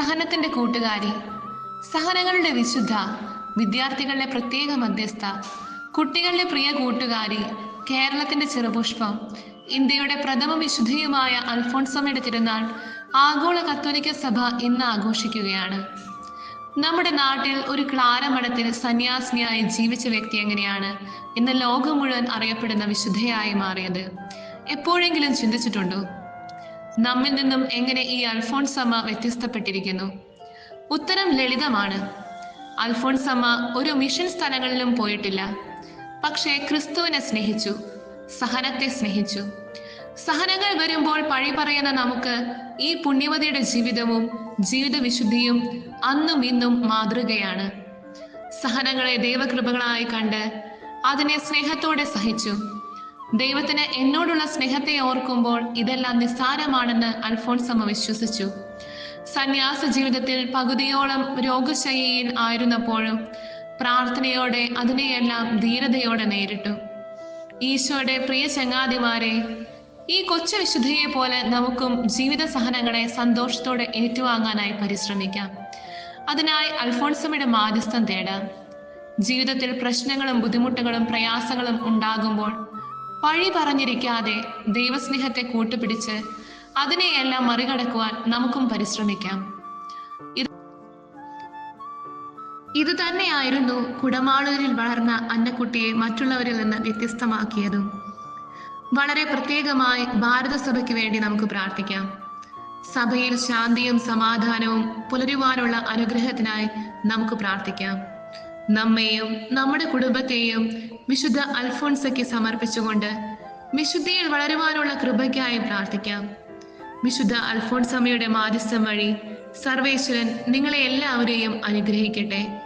സഹനത്തിന്റെ കൂട്ടുകാരി സഹനങ്ങളുടെ വിശുദ്ധ വിദ്യാർത്ഥികളുടെ പ്രത്യേക മധ്യസ്ഥ കുട്ടികളുടെ പ്രിയ കൂട്ടുകാരി കേരളത്തിന്റെ ചെറുപുഷ്പം ഇന്ത്യയുടെ പ്രഥമ വിശുദ്ധയുമായ അൽഫോൺസമ്മയുടെ തിരുനാൾ ആഗോള കത്തോലിക്ക സഭ ഇന്ന് ആഘോഷിക്കുകയാണ്. നമ്മുടെ നാട്ടിൽ ഒരു ക്ലാരമഠത്തിൽ സന്യാസിനിയായി ജീവിച്ച വ്യക്തി എങ്ങനെയാണ് ഇന്ന് ലോകം മുഴുവൻ അറിയപ്പെടുന്ന വിശുദ്ധയായി മാറിയത്? എപ്പോഴെങ്കിലും ചിന്തിച്ചിട്ടുണ്ടോ? നമ്മിൽ നിന്നും എങ്ങനെ ഈ അൽഫോൺസമ്മ വ്യത്യസ്തപ്പെട്ടിരിക്കുന്നു? ഉത്തരം ലളിതമാണ്. അൽഫോൺസമ്മ ഒരു മിഷൻ സ്ഥലങ്ങളിലും പോയിട്ടില്ല. പക്ഷേ ക്രിസ്തുവിനെ സ്നേഹിച്ചു സഹനത്തെ സ്നേഹിച്ചു. സഹനങ്ങൾ വരുമ്പോൾ പഴി പറയുന്ന നമുക്ക് ഈ പുണ്യവതിയുടെ ജീവിതവും ജീവിത വിശുദ്ധിയും അന്നും ഇന്നും മാതൃകയാണ്. സഹനങ്ങളെ ദൈവകൃപകളായി കണ്ട് അതിനെ സ്നേഹത്തോടെ സഹിച്ചു. ദൈവത്തിന് എന്നോടുള്ള സ്നേഹത്തെ ഓർക്കുമ്പോൾ ഇതെല്ലാം നിസ്സാരമാണെന്ന് അൽഫോൺസമ്മ വിശ്വസിച്ചു. സന്യാസ ജീവിതത്തിൽ പകുതിയോളം രോഗശയ്യയിൽ ആയിരുന്നപ്പോഴും പ്രാർത്ഥനയോടെ അതിനെയെല്ലാം ധീരതയോടെ നേരിട്ടു. ഈശോയുടെ പ്രിയ ചങ്ങാതിമാരെ ഈ കൊച്ചു വിശുദ്ധിയെ പോലെ നമുക്കും ജീവിത സഹനങ്ങളെ സന്തോഷത്തോടെ ഏറ്റുവാങ്ങാനായി പരിശ്രമിക്കാം. അതിനായി അൽഫോൺസമ്മയുടെ മാധ്യസ്ഥം തേടാം. ജീവിതത്തിൽ പ്രശ്നങ്ങളും ബുദ്ധിമുട്ടുകളും പ്രയാസങ്ങളും ഉണ്ടാകുമ്പോൾ പഴി പറഞ്ഞിരിക്കാതെ ദൈവസ്നേഹത്തെ കൂട്ടുപിടിച്ച് അതിനെയെല്ലാം മറികടക്കുവാൻ നമുക്കും പരിശ്രമിക്കാം. ഇത് തന്നെയായിരുന്നു കുടമാളൂരിൽ വളർന്ന അന്നക്കുട്ടിയെ മറ്റുള്ളവരിൽ നിന്ന് വ്യത്യസ്തമാക്കിയതും. വളരെ പ്രത്യേകമായി ഭാരതസഭയ്ക്ക് വേണ്ടി നമുക്ക് പ്രാർത്ഥിക്കാം. സഭയിൽ ശാന്തിയും സമാധാനവും പുലരുവാനുള്ള അനുഗ്രഹത്തിനായി നമുക്ക് പ്രാർത്ഥിക്കാം. നമ്മെയും നമ്മുടെ കുടുംബത്തെയും വിശുദ്ധ അൽഫോൺസയ്ക്ക് സമർപ്പിച്ചുകൊണ്ട് വിശുദ്ധിയിൽ വളരുവാനുള്ള കൃപയ്ക്കായി പ്രാർത്ഥിക്കാം. വിശുദ്ധ അൽഫോൺസമ്മയുടെ മാധ്യസ്ഥം വഴി സർവേശ്വരൻ നിങ്ങളെ എല്ലാവരെയും അനുഗ്രഹിക്കട്ടെ.